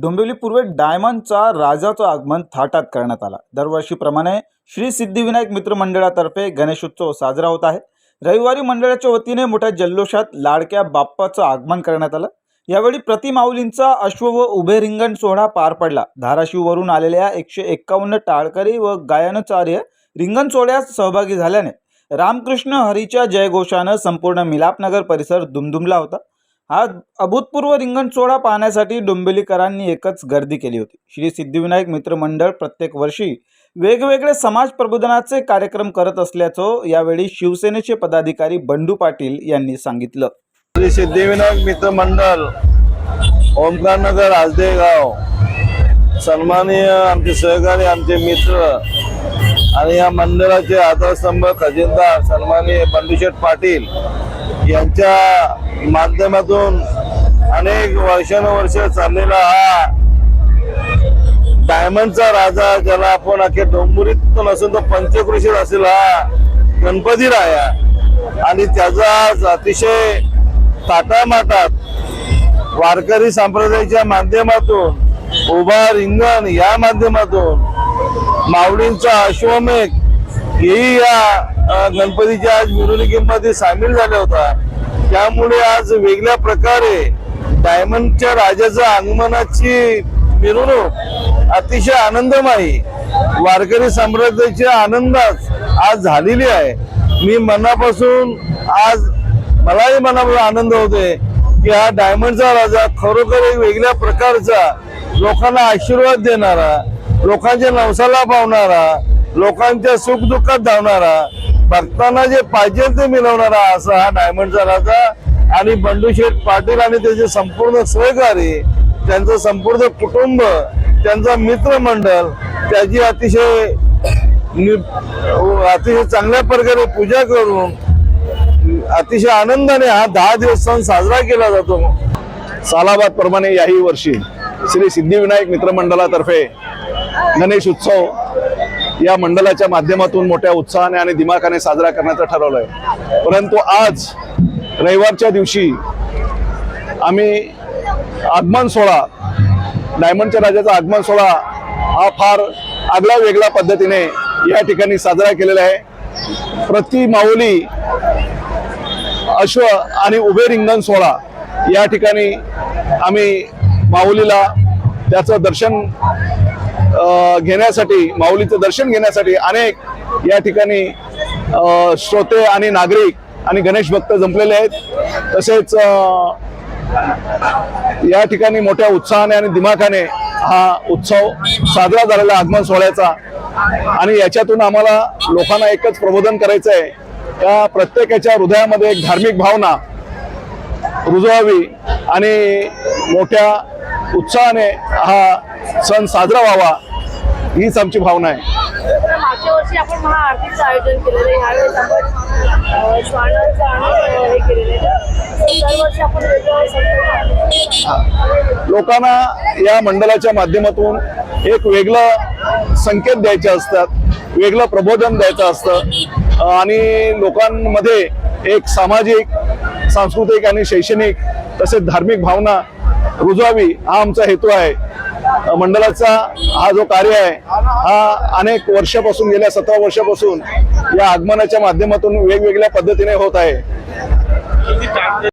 डोंबिवली पूर्वे डायमंडचा राजाचं आगमन थाटात करण्यात आला. दरवर्षीप्रमाणे श्री सिद्धिविनायक मित्र मंडळातर्फे गणेशोत्सव साजरा होत आहे. रविवारी मंडळाच्या वतीने मोठ्या जल्लोषात लाडक्या बाप्पाचं आगमन करण्यात आलं. यावेळी प्रतिमाऊलींचा अश्व व उभे रिंगण सोहळा पार पडला. धाराशिववरून आलेल्या एकशे एक्कावन्न टाळकरी व गायनचार्य रिंगण सोहळ्यात सहभागी झाल्याने रामकृष्ण हरीच्या जयघोषानं संपूर्ण मिलापनगर परिसर दुमदुमला होता. हा अभूतपूर्व रिंगण सोहळा पाहण्यासाठी डोंबिवलीकरांनी एकच गर्दी केली होती. श्री सिद्धिविनायक मित्र मंडळ प्रत्येक वर्षी वेगवेगळे समाज प्रबोधनाचे कार्यक्रम करत असल्याचं यावेळी शिवसेनेचे पदाधिकारी बंडू पाटील यांनी सांगितलं. श्री सिद्धिविनायक मित्र मंडळ ओमकारनगर आजदेगाव सन्माननीय आमचे सहकारी आमचे मित्र आणि या मंडळाचे आधारस्तंभ खजिनदार सन्माननीय बंडूशेठ पाटील यांच्या माध्यमातून अनेक वर्षानुवर्ष चाललेला हा डायमंडचा राजा ज्याला आपण अख्या डोंबुरीत नसून तो पंचकृषीत असेल हा गणपती राया आणि त्याचा आज अतिशय ताटामाटात वारकरी संप्रदायाच्या माध्यमातून उभा रिंगण या माध्यमातून माऊलींचा अश्वमेघ हेही या गणपतीच्या आज मिरवणुकीमध्ये सामील झाला होता त्यामुळे आज वेगळ्या प्रकारे डायमंडच्या राजाच्या आगमनाची मिरवणूक अतिशय आनंदमयी वारकरी साम्राज्याच्या आनंदात आज झालेली आहे. मी मनापासून आज मलाही मनापासून आनंद होते की हा डायमंडचा राजा खरोखर एक वेगळ्या प्रकारचा लोकांना आशीर्वाद देणारा लोकांच्या नवसाला पावणारा लोकांच्या सुखदुःखात धावणारा भक्तांना जे पाहिजे ते मिळवणारा असा हा डायमंड राजा आणि बंडूशेठ पाटील आणि त्याचे संपूर्ण सहकारी त्यांचं संपूर्ण कुटुंब त्यांचा मित्रमंडळ त्याची अतिशय नि- अतिशय चांगल्या प्रकारे पूजा करून अतिशय आनंदाने हा दहा दिवस सण साजरा केला जातो. सालाबाद प्रमाणे याही वर्षी श्री सिद्धिविनायक मित्रमंडळातर्फे गणेश उत्सव या मंडळाच्या माध्यमातून मोठ्या उत्साहाने आणि दिमाखाने साजरा करण्याचं ठरवलंय. परंतु आज रविवारच्या दिवशी आम्ही आगमन सोहळा डायमंडच्या राजाचा आगमन सोहळा हा फार आगळा वेगळ्या पद्धतीने या ठिकाणी साजरा केलेला आहे. प्रति माऊली अश्व आणि उभे रिंगण सोहळा या ठिकाणी आम्ही माऊलीला त्याचं दर्शन घेण्यासाठी माऊलीचं दर्शन घेण्यासाठी अनेक या ठिकाणी श्रोते आणि नागरिक आणि गणेश भक्त जमलेले आहेत. तसेच या ठिकाणी मोठ्या उत्साहाने आणि दिमाखाने हा उत्सव साजरा झालेला आगमन सोहळ्याचा. आणि याच्यातून आम्हाला लोकांना एकच प्रबोधन करायचं आहे त्या प्रत्येकाच्या हृदयामध्ये एक धार्मिक भावना रुजवावी आणि मोठ्या उत्साहाने हा सण साजरा व्हावा हीच आमची भावना आहे. तर मागच्या वर्षी आपण महाआरतीचं आयोजन केलेलं आहे. ह्यावेळेस आपण अं, श्वानांचं आणि अं, हे केलेलं आहे. तर दरवर्षी आपण वेगळं संकल्प लोकांना या मंडळाच्या माध्यमातून एक वेगळं संकेत द्यायचे असतात वेगळं प्रबोधन द्यायचं असतं. आणि लोकांमध्ये एक सामाजिक सांस्कृतिक आणि शैक्षणिक तसेच धार्मिक भावना रुजवावी हा आमचा हेतू आहे. मंडळाचा हा जो कार्य आहे हा अनेक वर्षापासून गेल्या सतरा वर्षापासून या आगमनाच्या माध्यमातून वेगवेगळ्या पद्धतीने होत आहे.